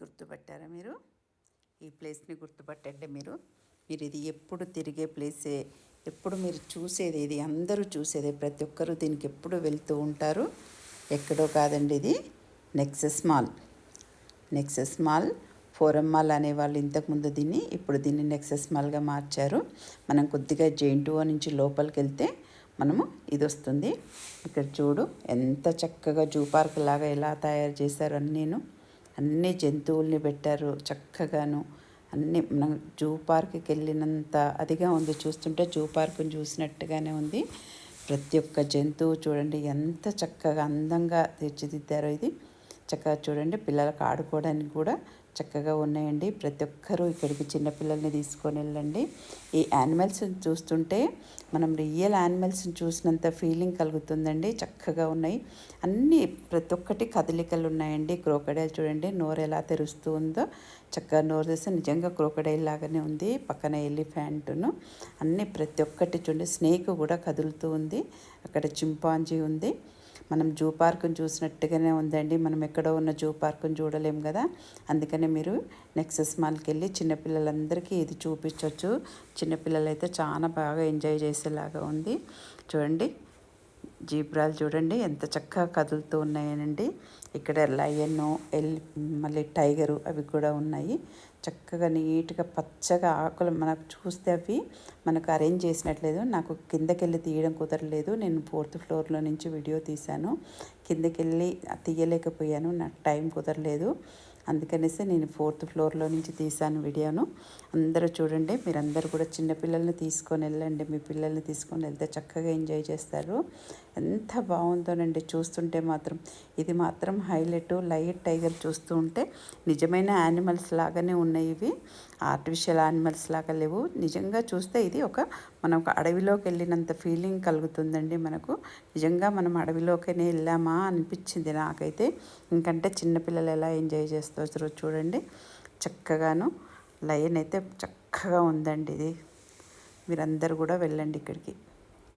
గుర్తుపట్టారా మీరు? ఈ ప్లేస్ని గుర్తుపట్టండి మీరు. మీరు ఇది ఎప్పుడు తిరిగే ప్లేసే ఎప్పుడు మీరు చూసేది ఇది అందరూ చూసేదే ప్రతి ఒక్కరూ దీనికి ఎప్పుడు వెళ్తూ ఉంటారు? ఎక్కడో కాదండి ఇది Nexus mall Nexus mall Forum mall అనేవాళ్ళు ఇంతకుముందు దీన్ని ఇప్పుడు దీన్ని నెక్సెస్ మాల్గా మార్చారు. మనం కొద్దిగా జెయింటువో నుంచి లోపలికి వెళ్తే మనము ఇది వస్తుంది. ఇక్కడ చూడు ఎంత చక్కగా జూ పార్క్ లాగా ఎలా తయారు చేశారు నేను అన్ని జంతువుల్ని పెట్టారు చక్కగాను. అన్ని మనం జూ పార్క్కి వెళ్ళినంత అదిగా ఉంది. చూస్తుంటే జూ పార్క్ని చూసినట్టుగానే ఉంది. ప్రతి ఒక్క జంతువు చూడండి ఎంత చక్కగా అందంగా తీర్చిదిద్దారో ఇది. చక్కగా చూడండి పిల్లలకు ఆడుకోవడానికి కూడా చక్కగా ఉన్నాయండి. ప్రతి ఒక్కరూ ఇక్కడికి చిన్నపిల్లల్ని తీసుకొని వెళ్ళండి. ఈ యానిమల్స్ని చూస్తుంటే మనం రియల్ యానిమల్స్ని చూసినంత ఫీలింగ్ కలుగుతుందండి. చక్కగా ఉన్నాయి. అన్నీ ప్రతి ఒక్కటి కదలికలు ఉన్నాయండి. క్రోకడైల్ చూడండి నోరు ఎలా తెరుస్తూ ఉందో. చక్కగా నోరు తెస్తే నిజంగా క్రోకడైల్ లాగానే ఉంది. పక్కన ఎలిఫెంట్ను. అన్నీ ప్రతి ఒక్కటి చూడండి స్నేక్ కూడా కదులుతూ ఉంది. అక్కడ చింపాంజీ ఉంది. మనం జూ పార్క్ని చూసినట్టుగానే ఉందండి. మనం ఎక్కడో ఉన్న జూ పార్క్ని చూడలేం కదా. అందుకనే మీరు నెక్సెస్ మాల్కి వెళ్ళి చిన్నపిల్లలందరికీ ఇది చూపించవచ్చు చిన్నపిల్లలు అయితే చాలా బాగా ఎంజాయ్ చేసేలాగా ఉంది. చూడండి. జీబ్రాలు చూడండి ఎంత చక్కగా కదులుతూ ఉన్నాయనండి. ఇక్కడ లయన్ ఎల్ మళ్ళీ టైగరు అవి కూడా ఉన్నాయి. చక్కగా నీట్గా పచ్చగా ఆకులు మనకు చూస్తే అవి మనకు అరేంజ్ చేసినట్లేదు. నాకు కిందకి వెళ్ళి తీయడం కుదరలేదు. నేను ఫోర్త్ ఫ్లోర్లో నుంచి వీడియో తీశాను. కిందకి వెళ్ళి తీయలేకపోయాను. నాకు టైం కుదరలేదు. అందుకనేసి నేను ఫోర్త్ ఫ్లోర్లో నుంచి తీశాను వీడియోను. అందరూ చూడండి మీరందరూ కూడా చిన్నపిల్లల్ని తీసుకొని వెళ్ళండి. మీ పిల్లల్ని తీసుకొని వెళ్తే చక్కగా ఎంజాయ్ చేస్తారు. ఎంత బాగుందోనండి చూస్తుంటే మాత్రం. ఇది మాత్రం హైలైట్ లైట్ టైగర్ చూస్తూ ఉంటే నిజమైన యానిమల్స్ లాగానే ఉన్నాయి ఇవి. ఆర్టిఫిషియల్ యానిమల్స్ లాగా లేవు. నిజంగా చూస్తే ఇది ఒక మనం ఒక అడవిలోకి వెళ్ళినంత ఫీలింగ్ కలుగుతుందండి మనకు. నిజంగా మనం అడవిలోకనే వెళ్ళామా అనిపించింది నాకైతే. ఇంకంటే చిన్నపిల్లలు ఎలా ఎంజాయ్ చేస్తారు చూడండి. చక్కగాను లయన్ అయితే చక్కగా ఉందండి ఇది. మీరందరూ కూడా వెళ్ళండి ఇక్కడికి.